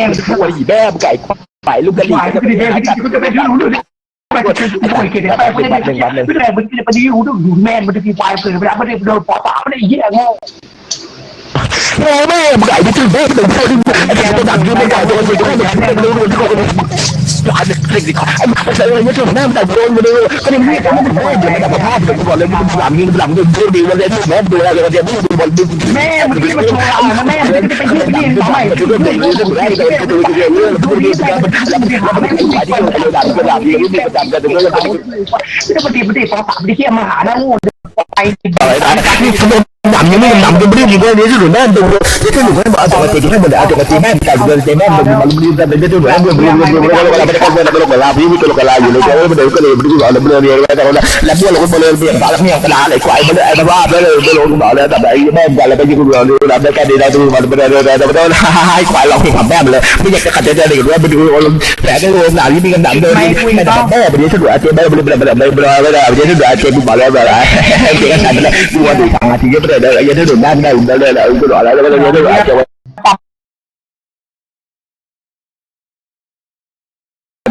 แมึงจะกลัวหีแม่ไก่ไปลูกกระดิ่งก็จะไป็นแบบนี้ก็จะเป็นที่รู้ด้วยไปช่วยช่วยเกเรไปเป็นแบบหนึ่งแบบหนึ่งไม่ได้มันจะไปดีรู้ด้วยดูแม่มันจะมีไฟเปลี่ยนไปแล้วมันจะโดนปอตาไม่ได้เหี้ยโง่ โอ้แม่ไก่ที่ชื่อแม่เป็นคนที่ไอ้แกตัวดังคือไม่ไก่โดนไปโดนแม่ไม่รู้โดนโดนร้านเด็กๆไอ้มันใส่อะไรเงี้ยจนแม่มันแต่โดนมาเลยก็ยังไม่ได้แม่เดี๋ยวมันจะพลาดเดี๋ยวก่อนเลยมันหลังยิงหลังยิงดูดีวันเลยแม่ดูอะไรกันเดี๋ยวมึงดูบอลดูแม่มันที่มาโชว์เรานะแม่มันจะไปยืนยืนทำไมดูดูดูดูดูดูดูดูดูดูดูดูแล้วมันแล้วมันแล้วมันขายที่เราดับก็ดับยิงนี่ประจำกันดูแล้วไม่ได้ปฏิปฏิปอตาไม่ได้เที่ยมาหาหน้างูไปอะไรนะนี่ขนมหนำยังไม่หนำยังไม่ได้ยิงเลยนี่สุดแม่ดูนี่คือหนูแม่บอกเอาตัวตีให้มันเอาตัวตีแม่ไก่เดินเจแม่มันมันมันมันไม่ได้ดูแม่มันมันมันมันมันมันไม่ได้ก็ไม่ได้ก็ไม่ได้พี่พี่ก็กระลาอยู่เลยก็ไม่ได้ก็เลยไม่ได้ก็เลยไม่ได้เรียนอะไรแต่ว่าแล้วพวกเราก็เลยเรียนมาแล้วเนี่ยกระลาอะไรควายมันไอ้บ้าเลยไม่รู้บอกเลยแต่ไอ้แม่กันแล้วไปยิงกูเราดูเราได้แค่ดีเราดูมันไม่ได้เลยแต่ไม่ได้ให้ควายเราให้ขับแม่มันเลยไม่อยากจะขัดใจเด็กด้วยไปดูแต่ก็รู้หนาที่มีกันหนังเดินไม่ได้แม่ไปนี้สะดวกเจ๊แม่ไม่ได้ไม่ได้ไม่ได้ไม่ได้ไม่ได้เจ๊สะดวกเจ๊บุบาแล้วอะไรเจ๊กันแต่ไม่ได้ดูว่าดูทางอาทิตย์ไม่ได้เลยยันถึงด้านได้ได้เลยแล้วก็รอแล้วแล้วก็ยังได้จะแกไม่รู้ว่าเราหัวแกไม่ได้กว่ายิ่งกว่ายิ่งแม่เลยไอ้กว่านี่คือดีอะไรอะไรควายควายควายมันลายอะไรดูดูดูดูอาทิตย์แม่มันอาจจะเป็นหลายเจ๊แม่มันแต่เรื่องอะไรไม่ก็ไม่ได้คนละไม่ได้ไปกินแม่ก็ไปหลังแผลแม่มันเลยจะถึงหลายเจ๊แม่มันใจดูมาเลยแม่มันเลยเลยเลยเลยดูมาเลยก็แบบนี้ก็แบบนี้ก็ดูก็ไปเลยก็ดูไอ้เจ๊แม่เป็นอะไรดูดู ayahnya udah nandang, udah udah udah udah udah udah udah udah udah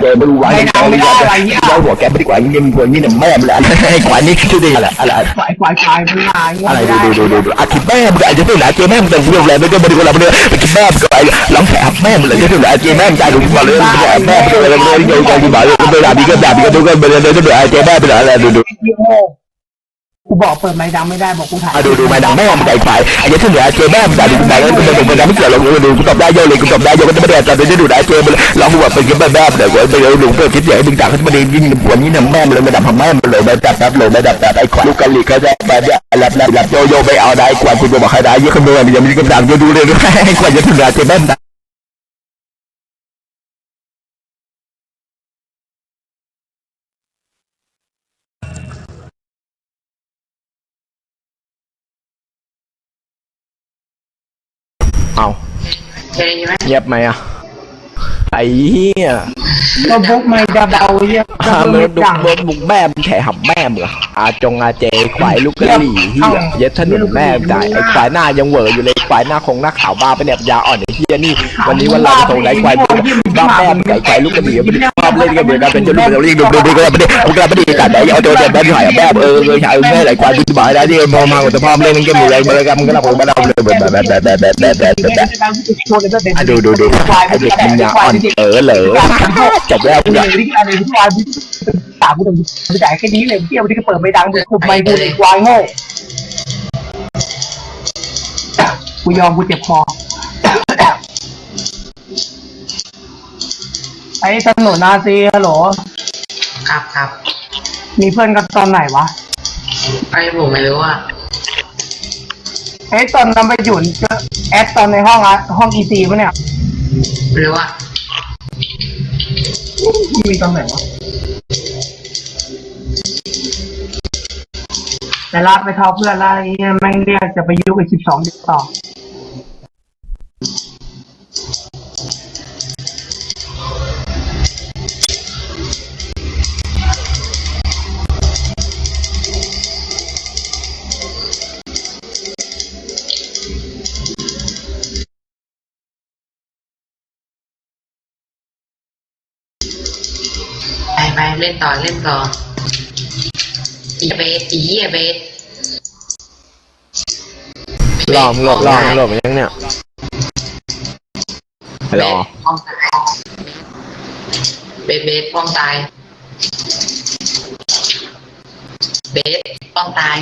rồi bên quả này con đi ra đâu bỏ cái bên quả nhưng quả như là mẹ mình ăn quả này chưa đi là là quả quả cài bên này à này được được được được à thì mẹ mình lại chứ tôi lại chơi mẹ mình đừng dùng lại bên cái bên của làm nữa thì mẹ mình lại lắm thẻ mẹ mình lại chứ tôi lại chơi mẹ mình chạy được mà lên mẹ mình lại làm nữa đi chơi đi bảo tôi làm đi cái làm đi cái tôi cái bên đây tôi lại chơi mẹ mình lại là được được กูบอกเปิดไม้ดังไม่ได้บอกกูถ่ายดูดูมาดังแม่มันใจไฟไอ้เจ๊ถึงหลายเจ๊แม่มันใจดูมาแล้วมันมันมันไม่เกี่ยหรอกดูกูตอบได้เยอะเลยกูตอบได้เยอะก็จะไม่ได้แต่ได้ดูไอ้เจ๊มันลองดูว่าเป็นกันแบบแบบเดี๋ยวไปเดูเพื่อคิดอย่างดึงดังขึ้นมาดียิ่งปวดนี้นะแม่มันเลยมาดับแม่มันเลยมาจับจับเลยมาดับจับไอ้ขวัญลูกกะลีเขาจะแบบเนี่ยหลับหลับหลับโยโย่ไปเอาได้ขวัญคุณจะบอกใครได้เยิ่งขึ้นด้วยยังมีกำลังจะดูเลยด้วยไอ้ขวัญจะถึงเหลายเจ๊แม่ เอาใช่ไหมเงียบไหมอะ ไอ้เหี้ยก็บุกไม่ดัเบาเหี้ยฮาเมอดุกบิบุกแม่มึงแข่หับแม่เหรออาจงอาเจควายลูกกระหรี่เหี้ยเย็ดถนนแม่ได้ไอ้ควายหน้ายังเวอร์อยู่เลยควายหน้าคงหน้าขาวบ้าไปแนบยาอ่อนไอ้เหี้ยนี่ วันนี้วันเราจะส่งไอ้ควายบุกบ้าแม่มึงไอ้ควายลูกกระหรี่มันชอบเล่นกันเดือดกันเป็นจนลูกเราเรียกดูดูดูก็ไม่ได้กูก็ไม่ได้แต่ไหนเอาตัวเด็ดแม่หายแม่เออเออหายแม่ไหลควายกูจบ่ายได้ที่มองมาแต่พ่อเล่นกันอยู่ไรมาเลยกันมึงก็รับผมมาแล้วเลยแบบแบบแบบแบบแบบแบบแบบดูดูดูไอ้เด็กมันยาอ่อนเออเหรอจบแล้วเลเนี่ยยที่อะไรที่วายสามกูต้องจ่ายแค่นี้เลยเที่ยวที่ก็เปิดไม่ดังเลยกูไม่กูเลยวายโง่กูยอมกูเจ็บคอไอ้ถนนนาซีฮัลโหลครับครับมีเพื่อนกันตอนไหนวะไอ้ผมไม่รู้ว่าไอ้ตอนนั้นไปหยุ่นแอดตอนในห้องอะห้องอีซีปะเนี่ยไม่รู้ว่า มีตำแหน่งวะแต่ลากไปเท่าเพื่อนละไอ้เนี่ยแม่งเรียกจะไปยุกไอ้สิบสองเด็กต่อ ไปไปเล่นต่อเล่นต่ออีเบสอีเหี้ยเบสลองหลบลองหลบยังเนี่ยรอป้องตายเบสเบสป้องตาย เบสป้องตาย